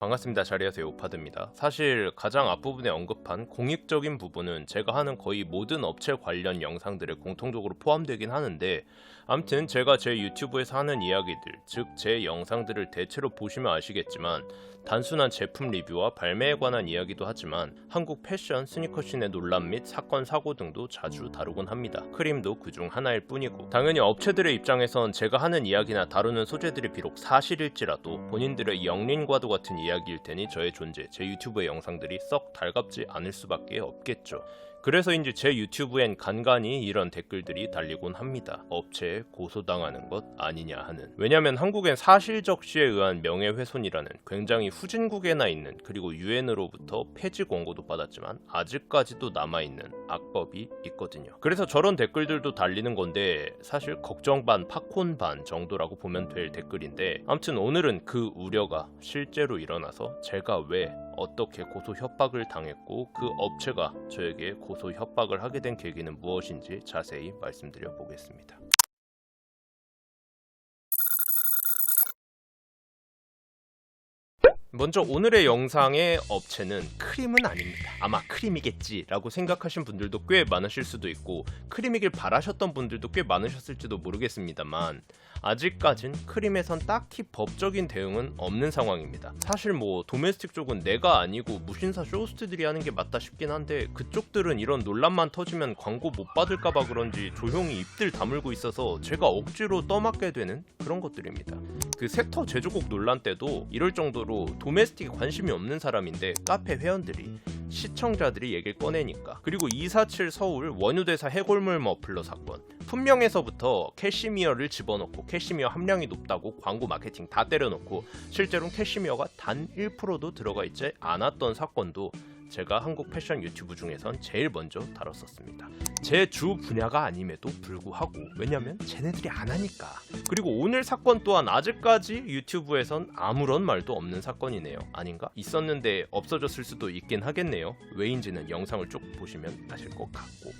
반갑습니다. 자리하세요. 오파드입니다. 사실 가장 앞부분에 언급한 공익적인 부분은 제가 하는 거의 모든 업체 관련 영상들에 공통적으로 포함되긴 하는데 암튼 제가 제 유튜브에서 하는 이야기들, 즉 제 영상들을 대체로 보시면 아시겠지만 단순한 제품 리뷰와 발매에 관한 이야기도 하지만 한국 패션 스니커씬의 논란 및 사건 사고 등도 자주 다루곤 합니다. 크림도 그중 하나일 뿐이고 당연히 업체들의 입장에선 제가 하는 이야기나 다루는 소재들이 비록 사실일지라도 본인들의 영린과도 같은 이야기일 테니 저의 존재, 제 유튜브의 영상들이 썩 달갑지 않을 수밖에 없겠죠. 그래서인지 제 유튜브엔 간간히 이런 댓글들이 달리곤 합니다. 업체에 고소당하는 것 아니냐 하는. 왜냐면 한국엔 사실적시에 의한 명예훼손이라는 굉장히 후진국에나 있는 그리고 유엔으로부터 폐지 권고도 받았지만 아직까지도 남아있는 악법이 있거든요. 그래서 저런 댓글들도 달리는 건데 사실 걱정 반 팝콘 반 정도라고 보면 될 댓글인데 아무튼 오늘은 그 우려가 실제로 일어나서 제가 왜 어떻게 고소 협박을 당했고 그 업체가 저에게 고소 협박을 하게 된 계기는 무엇인지 자세히 말씀드려 보겠습니다. 먼저 오늘의 영상의 업체는 크림은 아닙니다. 아마 크림이겠지라고 생각하신 분들도 꽤 많으실 수도 있고 크림이길 바라셨던 분들도 꽤 많으셨을지도 모르겠습니다만 아직까진 크림에선 딱히 법적인 대응은 없는 상황입니다. 사실 뭐 도메스틱 쪽은 내가 아니고 무신사 쇼호스트들이 하는 게 맞다 싶긴 한데 그쪽들은 이런 논란만 터지면 광고 못 받을까봐 그런지 조용히 입들 다물고 있어서 제가 억지로 떠맡게 되는 그런 것들입니다. 그 섹터 제조국 논란 때도 이럴 정도로 도메스틱에 관심이 없는 사람인데 카페 회원들이 시청자들이 얘기를 꺼내니까. 그리고 247 서울 원유대사 해골물 머플러 사건. 품명에서부터 캐시미어를 집어넣고 캐시미어 함량이 높다고 광고 마케팅 다 때려놓고 실제로는 캐시미어가 단 1%도 들어가 있지 않았던 사건도 제가 한국 패션 유튜브 중에선 제일 먼저 다뤘었습니다. 제 주 분야가 아님에도 불구하고 왜냐면 쟤네들이 안 하니까. 그리고 오늘 사건 또한 아직까지 유튜브에선 아무런 말도 없는 사건이네요. 아닌가? 있었는데 없어졌을 수도 있긴 하겠네요. 왜인지는 영상을 쭉 보시면 아실 것 같고.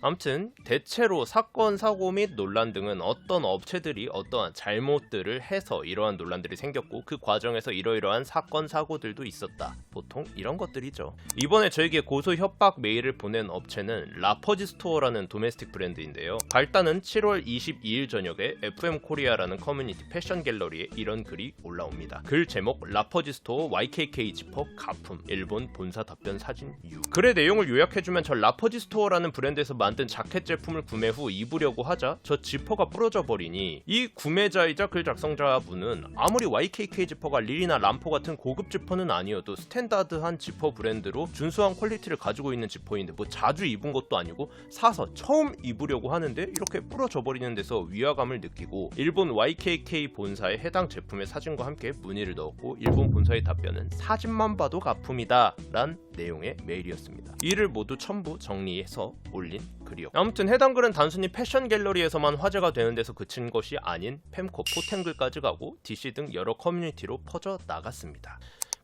암튼 대체로 사건 사고 및 논란 등은 어떤 업체들이 어떠한 잘못들을 해서 이러한 논란들이 생겼고 그 과정에서 이러이러한 사건 사고들도 있었다. 보통 이런 것들이죠. 이번에 저에게 고소 협박 메일을 보낸 업체는 라퍼지 스토어라는 도메스틱 브랜드인데요. 발단은 7월 22일 저녁에 FM 코리아라는 커뮤니티 패션 갤러리에 이런 글이 올라옵니다. 글 제목 라퍼지 스토어 YKK 지퍼 가품 일본 본사 답변 사진 유. 글의 내용을 요약해주면 저 라퍼지 스토어라는 브랜드에서 만든 자켓 제품을 구매 후 입으려고 하자 저 지퍼가 부러져 버리니 이 구매자이자 글 작성자분은 아무리 YKK 지퍼가 릴이나 람포 같은 고급 지퍼는 아니어도 스탠다드한 지퍼 브랜드로 준수한 퀄리티를 가지고 있는 지퍼인데 뭐 자주 입은 것도 아니고 사서 처음 입으려고 하는데 이렇게 부러져 버리는 데서 위화감을 느끼고 일본 YKK 본사의 해당 제품의 사진과 함께 문의를 넣었고 일본 본사의 답변은 사진만 봐도 가품이다 란 내용의 메일이었습니다. 이를 모두 첨부 정리해서 올린 글이요. 아무튼 해당 글은 단순히 패션 갤러리에서만 화제가 되는 데서 그친 것이 아닌 fem코 포텐글까지 가고 DC 등 여러 커뮤니티로 퍼져 나갔습니다.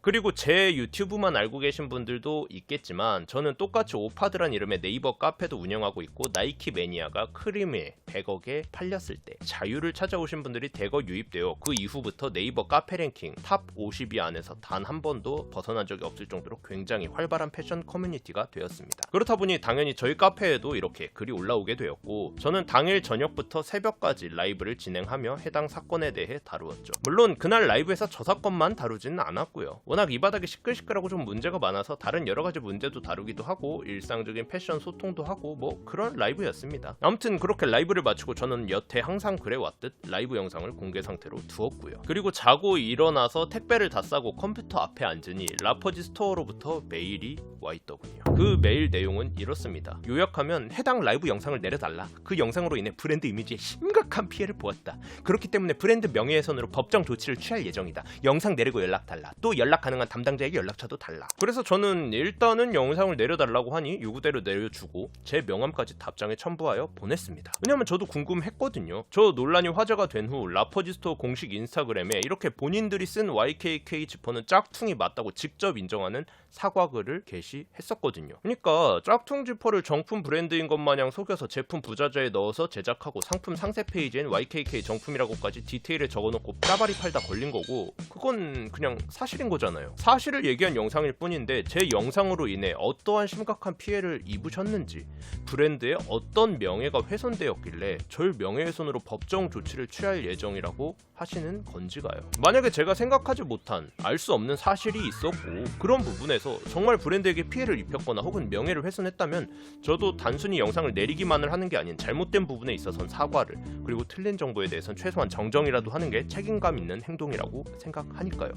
그리고 제 유튜브만 알고 계신 분들도 있겠지만 저는 똑같이 오파드란 이름의 네이버 카페도 운영하고 있고 나이키 매니아가 크림에 100억에 팔렸을 때 자유를 찾아오신 분들이 대거 유입되어 그 이후부터 네이버 카페 랭킹 탑 50위 안에서 단 한 번도 벗어난 적이 없을 정도로 굉장히 활발한 패션 커뮤니티가 되었습니다. 그렇다 보니 당연히 저희 카페에도 이렇게 글이 올라오게 되었고 저는 당일 저녁부터 새벽까지 라이브를 진행하며 해당 사건에 대해 다루었죠. 물론 그날 라이브에서 저 사건만 다루지는 않았고요. 워낙 이 바닥이 시끌시끌하고 좀 문제가 많아서 다른 여러 가지 문제도 다루기도 하고 일상적인 패션 소통도 하고 뭐 그런 라이브였습니다. 아무튼 그렇게 라이브를 마치고 저는 여태 항상 그래왔듯 라이브 영상을 공개 상태로 두었고요. 그리고 자고 일어나서 택배를 다 싸고 컴퓨터 앞에 앉으니 라퍼지 스토어로부터 메일이 와 있더군요. 그 메일 내용은 이렇습니다. 요약하면 해당 라이브 영상을 내려달라. 그 영상으로 인해 브랜드 이미지에 심각한 피해를 보았다. 그렇기 때문에 브랜드 명예훼손으로 법정 조치를 취할 예정이다. 영상 내리고 연락 달라. 또 연락 가능한 담당자에게 연락처도 달라. 그래서 저는 일단은 영상을 내려달라고 하니 요구대로 내려주고 제 명함까지 답장에 첨부하여 보냈습니다. 왜냐면 저도 궁금했거든요. 저 논란이 화제가 된 후 라퍼지스토어 공식 인스타그램에 이렇게 본인들이 쓴 YKK 지퍼는 짝퉁이 맞다고 직접 인정하는 사과글을 게시 했었거든요. 그러니까 짝퉁 지퍼를 정품 브랜드인 것 마냥 속여서 제품 부자재에 넣어서 제작하고 상품 상세 페이지엔 YKK 정품이라고까지 디테일을 적어놓고 따바리 팔다 걸린 거고 그건 그냥 사실인 거잖아요. 사실을 얘기한 영상일 뿐인데 제 영상으로 인해 어떠한 심각한 피해를 입으셨는지 브랜드의 어떤 명예가 훼손되었길래 절 명예훼손으로 법정 조치를 취할 예정이라고 하시는 건지가요. 만약에 제가 생각하지 못한 알 수 없는 사실이 있었고 그런 부분에서 정말 브랜드에게 피해를 입혔거나 혹은 명예를 훼손했다면 저도 단순히 영상을 내리기만을 하는 게 아닌 잘못된 부분에 있어선 사과를 그리고 틀린 정보에 대해선 최소한 정정이라도 하는 게 책임감 있는 행동이라고 생각하니까요.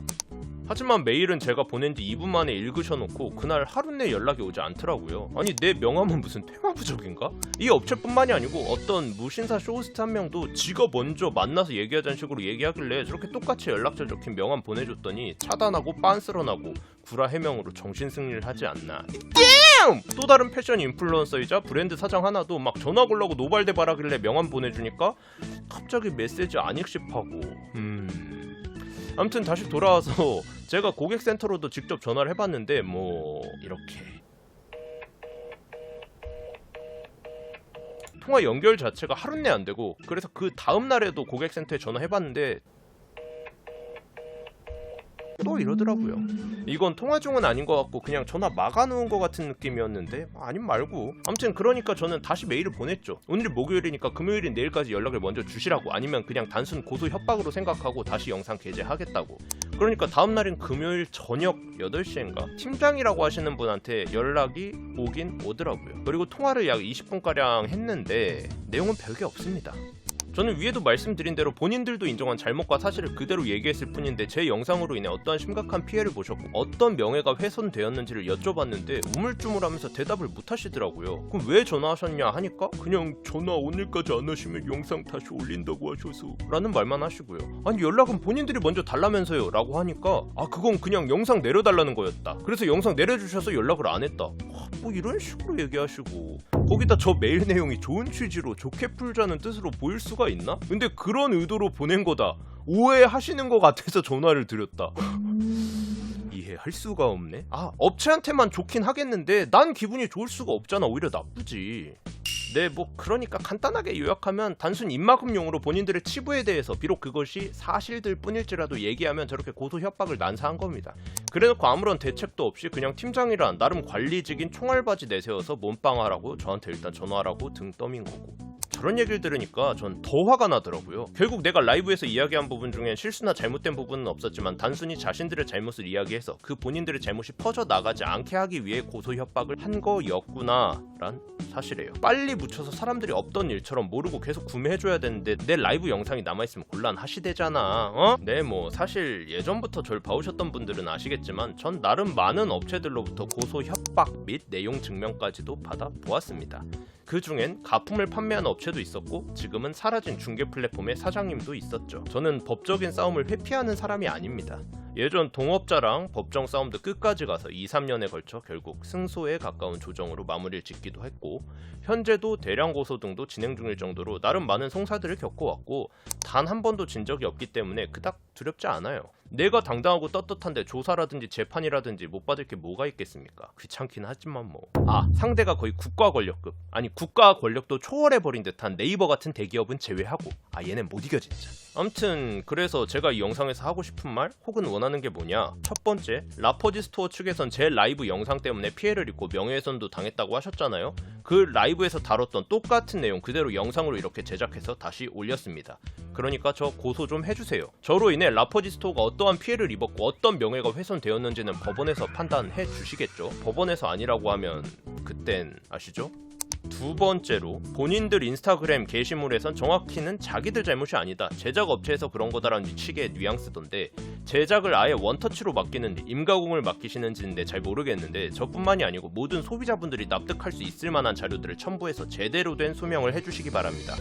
하지만 메일은 제가 보낸 지 2분 만에 읽으셔놓고 그날 하루 내 연락이 오지 않더라고요. 아니 내 명함은 무슨 퇴마부적인가? 이 업체뿐만이 아니고 어떤 무신사 쇼호스트 한 명도 지가 먼저 만나서 얘기하자는 식으로 얘기하길래 저렇게 똑같이 연락처 적힌 명함 보내줬더니 차단하고 빤스런하고 구라 해명으로 정신승리를 하지 않나. 또 다른 패션 인플루언서이자 브랜드 사장 하나도 막 전화 걸라고 노발대발하길래 명함 보내주니까 갑자기 메시지 안 읽씹하고 음... 아무튼 다시 돌아와서 제가 고객센터로도 직접 전화를 해봤는데 뭐 이렇게. 통화 연결 자체가 하루 내안 되고 그래서 그 다음 날에도 고객센터에 전화해봤는데 또 이러더라고요. 이건 통화 중은 아닌 것 같고 그냥 전화 막아놓은 것 같은 느낌이었는데 아님 말고 아무튼 그러니까 저는 다시 메일을 보냈죠. 오늘이 목요일이니까 금요일인 내일까지 연락을 먼저 주시라고 아니면 그냥 단순 고소 협박으로 생각하고 다시 영상 게재하겠다고. 그러니까 다음 날인 금요일 저녁 8시인가 팀장이라고 하시는 분한테 연락이 오긴 오더라고요. 그리고 통화를 약 20분가량 했는데 내용은 별게 없습니다. 저는 위에도 말씀드린 대로 본인들도 인정한 잘못과 사실을 그대로 얘기했을 뿐인데 제 영상으로 인해 어떠한 심각한 피해를 보셨고 어떤 명예가 훼손되었는지를 여쭤봤는데 우물쭈물하면서 대답을 못 하시더라고요. 그럼 왜 전화하셨냐 하니까 그냥 전화 오늘까지 안 하시면 영상 다시 올린다고 하셔서 라는 말만 하시고요. 아니 연락은 본인들이 먼저 달라면서요 라고 하니까 아 그건 그냥 영상 내려달라는 거였다. 그래서 영상 내려주셔서 연락을 안 했다. 와, 뭐 이런 식으로 얘기하시고 거기다 저 메일 내용이 좋은 취지로 좋게 풀자는 뜻으로 보일 수가 있나? 근데 그런 의도로 보낸 거다. 오해하시는 것 같아서 전화를 드렸다. 이해할 수가 없네. 아, 업체한테만 좋긴 하겠는데 난 기분이 좋을 수가 없잖아. 오히려 나쁘지. 네, 뭐 그러니까 간단하게 요약하면 단순 입막음용으로 본인들의 치부에 대해서 비록 그것이 사실들 뿐일지라도 얘기하면 저렇게 고소 협박을 난사한 겁니다. 그래놓고 아무런 대책도 없이 그냥 팀장이란 나름 관리직인 총알바지 내세워서 몸빵하라고 저한테 일단 전화하라고 등 떠민 거고. 저런 얘기를 들으니까 전 더 화가 나더라고요. 결국 내가 라이브에서 이야기한 부분 중엔 실수나 잘못된 부분은 없었지만 단순히 자신들의 잘못을 이야기해서 그 본인들의 잘못이 퍼져 나가지 않게 하기 위해 고소 협박을 한 거였구나란 사실이에요. 빨리 묻혀서 사람들이 없던 일처럼 모르고 계속 구매해줘야 되는데 내 라이브 영상이 남아있으면 곤란하시대잖아. 어? 네, 뭐 사실 예전부터 절 봐오셨던 분들은 아시겠지만 전 나름 많은 업체들로부터 고소 협박 및 내용 증명까지도 받아 보았습니다. 그 중엔 가품을 판매하는 업체 도 있었고 지금은 사라진 중개 플랫폼의 사장님도 있었죠. 저는 법적인 싸움을 회피하는 사람이 아닙니다. 예전 동업자랑 법정 싸움도 끝까지 가서 2, 3년에 걸쳐 결국 승소에 가까운 조정으로 마무리를 짓기도 했고 현재도 대량 고소 등도 진행 중일 정도로 나름 많은 송사들을 겪어왔고 단 한 번도 진 적이 없기 때문에 그닥 두렵지 않아요. 내가 당당하고 떳떳한데 조사라든지 재판이라든지 못 받을 게 뭐가 있겠습니까? 귀찮긴 하지만 뭐. 아, 상대가 거의 국가 권력급. 아니, 국가 권력도 초월해버린 듯한 네이버 같은 대기업은 제외하고. 아, 얘는 못 이겨, 진짜. 암튼, 그래서 제가 이 영상에서 하고 싶은 말, 혹은 원하는 게 뭐냐. 첫 번째, 라퍼지 스토어 측에선 제 라이브 영상 때문에 피해를 입고 명예훼손도 당했다고 하셨잖아요. 그 라이브에서 다뤘던 똑같은 내용 그대로 영상으로 이렇게 제작해서 다시 올렸습니다. 그러니까 저 고소 좀 해주세요. 저로 인해 라퍼지 스토어가 어떠한 피해를 입었고 어떤 명예가 훼손되었는지는 법원에서 판단해 주시겠죠. 법원에서 아니라고 하면 그땐 아시죠? 두 번째로 본인들 인스타그램 게시물에선 정확히는 자기들 잘못이 아니다. 제작 업체에서 그런 거다라는 식의 뉘앙스던데 제작을 아예 원터치로 맡기는지 임가공을 맡기시는지는 잘 모르겠는데 저뿐만이 아니고 모든 소비자분들이 납득할 수 있을 만한 자료들을 첨부해서 제대로 된 소명을 해주시기 바랍니다.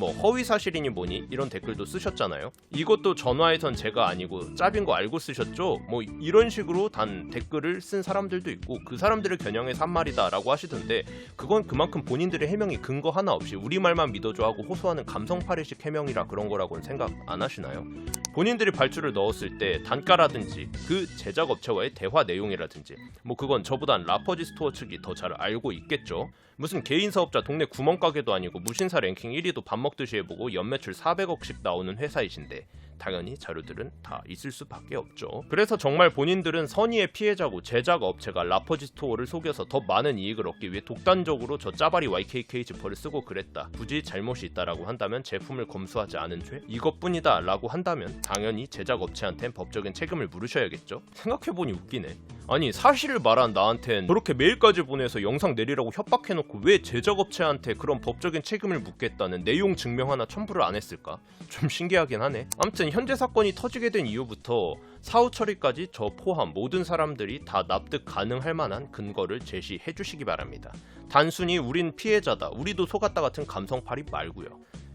뭐 허위 사실이니 뭐니 이런 댓글도 쓰셨잖아요. 이것도 전화에선 제가 아니고 짭인 거 알고 쓰셨죠? 뭐 이런 식으로 단 댓글을 쓴 사람들도 있고 그 사람들을 겨냥해서 한 말이다라고 하시던데 그건 그만큼 본인들의 해명이 근거 하나 없이 우리 말만 믿어줘 하고 호소하는 감성파리식 해명이라 그런 거라고는 생각 안 하시나요? 본인들이 발주를 넣었을 때 단가라든지 그 제작 업체와의 대화 내용이라든지 뭐 그건 저보단 라퍼지 스토어 측이 더 잘 알고 있겠죠. 무슨 개인 사업자 동네 구멍가게도 아니고 무신사 랭킹 1위도 밥 먹 듯이 해보고 연매출 400억씩 나오는 회사이신데 당연히 자료들은 다 있을 수밖에 없죠. 그래서 정말 본인들은 선의의 피해자고 제작 업체가 라퍼지 스토어를 속여서 더 많은 이익을 얻기 위해 독단적으로 저 짜바리 YKK 지퍼를 쓰고 그랬다. 굳이 잘못이 있다라고 한다면 제품을 검수하지 않은 죄 이것뿐이다 라고 한다면 당연히 제작 업체한텐 법적인 책임을 물으셔야겠죠. 생각해보니 웃기네. 아니 사실을 말한 나한텐 저렇게 메일까지 보내서 영상 내리라고 협박해놓고 왜 제작업체한테 그런 법적인 책임을 묻겠다는 내용 증명 하나 첨부를 안 했을까? 좀 신기하긴 하네. 아무튼 현재 사건이 터지게 된 이후부터 사후 처리까지 저 포함 모든 사람들이 다 납득 가능할 만한 근거를 제시해 주시기 바랍니다. 단순히 우린 피해자다, 우리도 속았다 같은 감성팔이 말고요.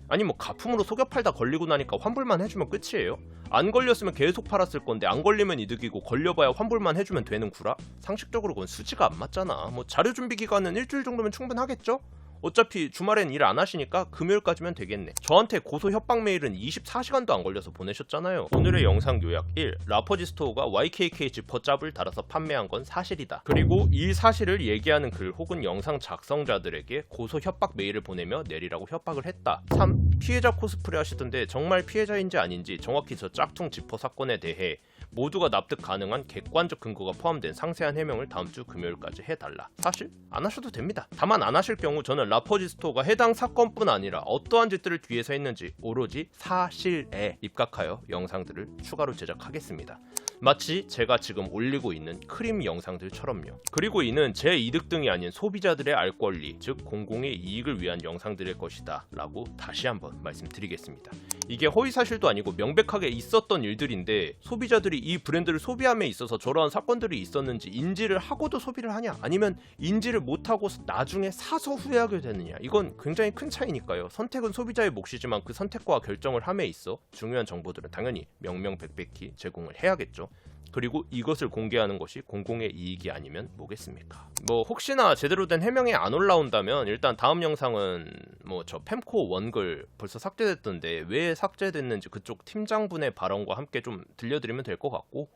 아니 뭐 가품으로 속여 팔다 걸리고 나니까 환불만 해주면 끝이에요? 안 걸렸으면 계속 팔았을 건데 안 걸리면 이득이고 걸려봐야 환불만 해주면 되는 구라? 상식적으로 그건 수지가 안 맞잖아. 뭐 자료 준비 기간은 일주일 정도면 충분하겠죠? 어차피 주말엔 일 안 하시니까 금요일까지면 되겠네. 저한테 고소 협박 메일은 24시간도 안 걸려서 보내셨잖아요. 오늘의 영상 요약 1. 라퍼지 스토어가 YKK 지퍼 짭을 달아서 판매한 건 사실이다. 그리고 이 사실을 얘기하는 글 혹은 영상 작성자들에게 고소 협박 메일을 보내며 내리라고 협박을 했다. 3. 피해자 코스프레 하시던데 정말 피해자인지 아닌지 정확히 저 짝퉁 지퍼 사건에 대해 모두가 납득 가능한 객관적 근거가 포함된 상세한 해명을 다음 주 금요일까지 해달라. 사실 안 하셔도 됩니다. 다만 안 하실 경우 저는 라퍼지 스토어가 해당 사건뿐 아니라 어떠한 짓들을 뒤에서 했는지 오로지 사실에 입각하여 영상들을 추가로 제작하겠습니다. 마치 제가 지금 올리고 있는 크림 영상들처럼요. 그리고 이는 제 이득 등이 아닌 소비자들의 알 권리, 즉 공공의 이익을 위한 영상들일 것이다. 라고 다시 한번 말씀드리겠습니다. 이게 허위 사실도 아니고 명백하게 있었던 일들인데 소비자들이 이 브랜드를 소비함에 있어서 저러한 사건들이 있었는지 인지를 하고도 소비를 하냐 아니면 인지를 못하고 나중에 사서 후회하게 되느냐 이건 굉장히 큰 차이니까요 선택은 소비자의 몫이지만 그 선택과 결정을 함에 있어 중요한 정보들은 당연히 명명백백히 제공을 해야겠죠 그리고 이것을 공개하는 것이 공공의 이익이 아니면 뭐겠습니까? 뭐 혹시나 제대로 된 해명이 안 올라온다면 일단 다음 영상은 뭐저 팸코 원글 벌써 삭제됐던데 왜 삭제됐는지 그쪽 팀장분의 발언과 함께 좀 들려드리면 될 것 같고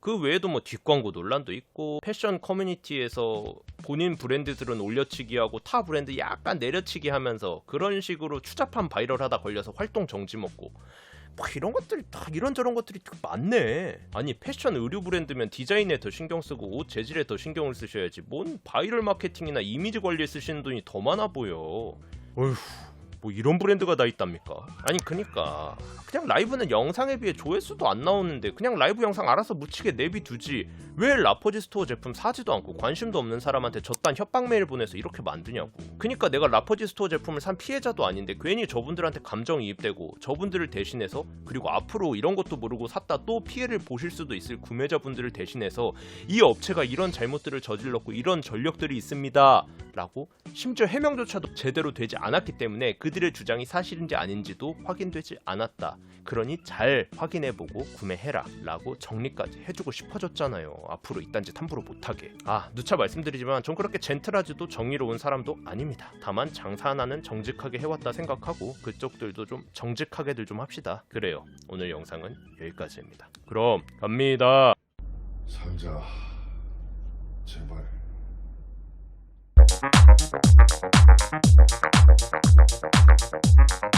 그 외에도 뭐 뒷광고 논란도 있고 패션 커뮤니티에서 본인 브랜드들은 올려치기 하고 타 브랜드 약간 내려치기 하면서 그런 식으로 추잡한 바이럴하다 걸려서 활동 정지 먹고 뭐 이런 것들이 다 이런저런 것들이 되게 많네. 아니 패션 의류 브랜드면 디자인에 더 신경 쓰고 옷 재질에 더 신경을 쓰셔야지. 뭔 바이럴 마케팅이나 이미지 관리에 쓰시는 돈이 더 많아 보여. 어휴. 뭐 이런 브랜드가 다 있답니까? 아니 그니까. 그냥 라이브는 영상에 비해 조회수도 안 나오는데 그냥 라이브 영상 알아서 묻히게 내비두지. 왜 라퍼지 스토어 제품 사지도 않고 관심도 없는 사람한테 저딴 협박 메일 보내서 이렇게 만드냐고. 그니까 내가 라퍼지 스토어 제품을 산 피해자도 아닌데 괜히 저분들한테 감정이입되고 저분들을 대신해서 그리고 앞으로 이런 것도 모르고 샀다 또 피해를 보실 수도 있을 구매자분들을 대신해서 이 업체가 이런 잘못들을 저질렀고 이런 전력들이 있습니다. 라고 심지어 해명조차도 제대로 되지 않았기 때문에 그 들의 주장이 사실인지 아닌지도 확인되지 않았다. 그러니 잘 확인해보고 구매해라 라고 정리까지 해주고 싶어졌잖아요. 앞으로 이딴 짓 함부로 못하게. 아 누차 말씀드리지만 전 그렇게 젠틀하지도 정의로운 사람도 아닙니다. 다만 장사 하나는 정직하게 해왔다 생각하고 그쪽들도 좀 정직하게들 좀 합시다. 그래요. 오늘 영상은 여기까지입니다. 그럼 갑니다. 살자 제발 Thank you.